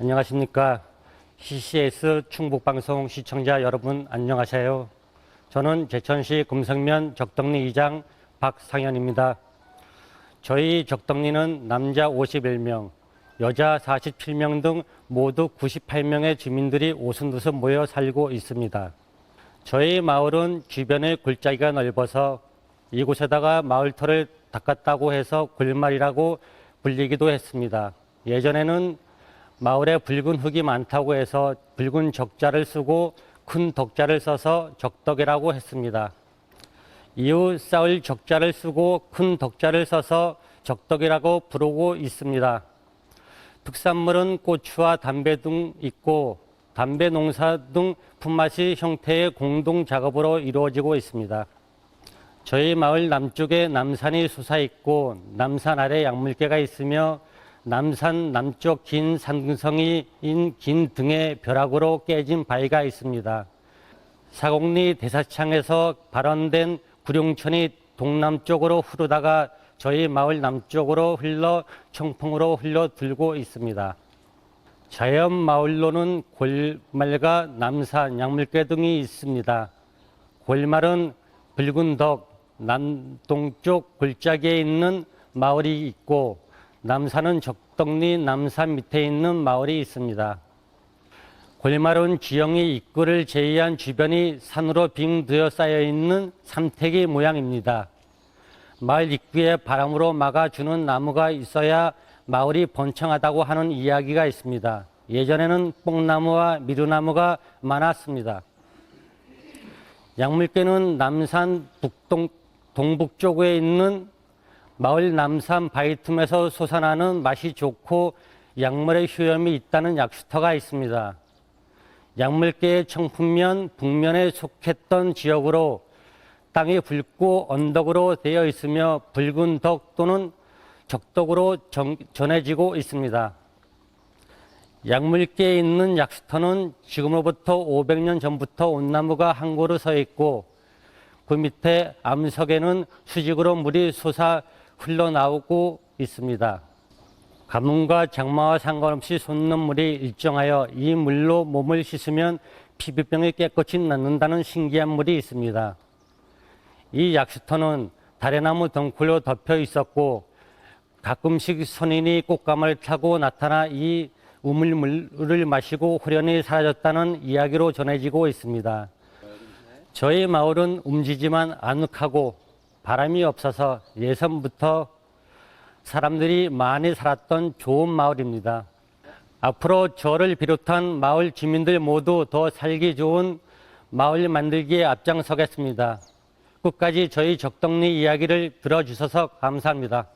안녕하십니까. CCS 충북방송 시청자 여러분 안녕하세요. 저는 제천시 금성면 적덕리 이장 박상현입니다. 저희 적덕리는 남자 51명, 여자 47명 등 모두 98명의 주민들이 오순도순 모여 살고 있습니다. 저희 마을은 주변에 골짜기가 넓어서 이곳에다가 마을터를 닦았다고 해서 굴말이라고 불리기도 했습니다. 예전에는 마을에 붉은 흙이 많다고 해서 붉은 적자를 쓰고 큰 덕자를 써서 적덕이라고 했습니다. 이후 쌓을 적자를 쓰고 큰 덕자를 써서 적덕이라고 부르고 있습니다. 특산물은 고추와 담배 등 있고 담배 농사 등 품맛이 형태의 공동 작업으로 이루어지고 있습니다. 저희 마을 남쪽에 남산이 솟아 있고 남산 아래 약물계가 있으며 남산 남쪽 긴 산등성이인 긴 등의 벼락으로 깨진 바위가 있습니다. 사곡리 대사창에서 발원된 구룡천이 동남쪽으로 흐르다가 저희 마을 남쪽으로 흘러 청풍으로 흘러 들고 있습니다. 자연 마을로는 골말과 남산, 약물계 등이 있습니다. 골말은 붉은 덕, 남동쪽 골짜기에 있는 마을이 있고 남산은 적 덕리 남산 밑에 있는 마을이 있습니다. 골말은 지형이 입구를 제외한 주변이 산으로 빙 둘러싸여 있는 삼택이 모양입니다. 마을 입구에 바람으로 막아주는 나무가 있어야 마을이 번창하다고 하는 이야기가 있습니다. 예전에는 뽕나무와 미루나무가 많았습니다. 약물계는 남산 북동, 동북쪽에 있는 마을 남산 바위 틈에서 솟아나는 맛이 좋고 약물의 효염이 있다는 약수터가 있습니다. 약물계의 청풍면 북면에 속했던 지역으로 땅이 붉고 언덕으로 되어 있으며 붉은 덕 또는 적덕으로 정- 전해지고 있습니다. 약물계에 있는 약수터는 지금으로부터 500년 전부터 온나무가 한 그루 서 있고 그 밑에 암석에는 수직으로 물이 솟아 흘러나오고 있습니다. 가뭄과 장마와 상관없이 솟는 물이 일정하여 이 물로 몸을 씻으면 피부병이 깨끗이 낫는다는 신기한 물이 있습니다. 이 약수터는 다래나무 덩굴로 덮여 있었고 가끔씩 선인이 꽃감을 타고 나타나 이 우물물을 마시고 후련히 사라졌다는 이야기로 전해지고 있습니다. 저희 마을은 움지지만 아늑하고 바람이 없어서 예전부터 사람들이 많이 살았던 좋은 마을입니다. 앞으로 저를 비롯한 마을 주민들 모두 더 살기 좋은 마을 만들기에 앞장서겠습니다. 끝까지 저희 적덕리 이야기를 들어주셔서 감사합니다.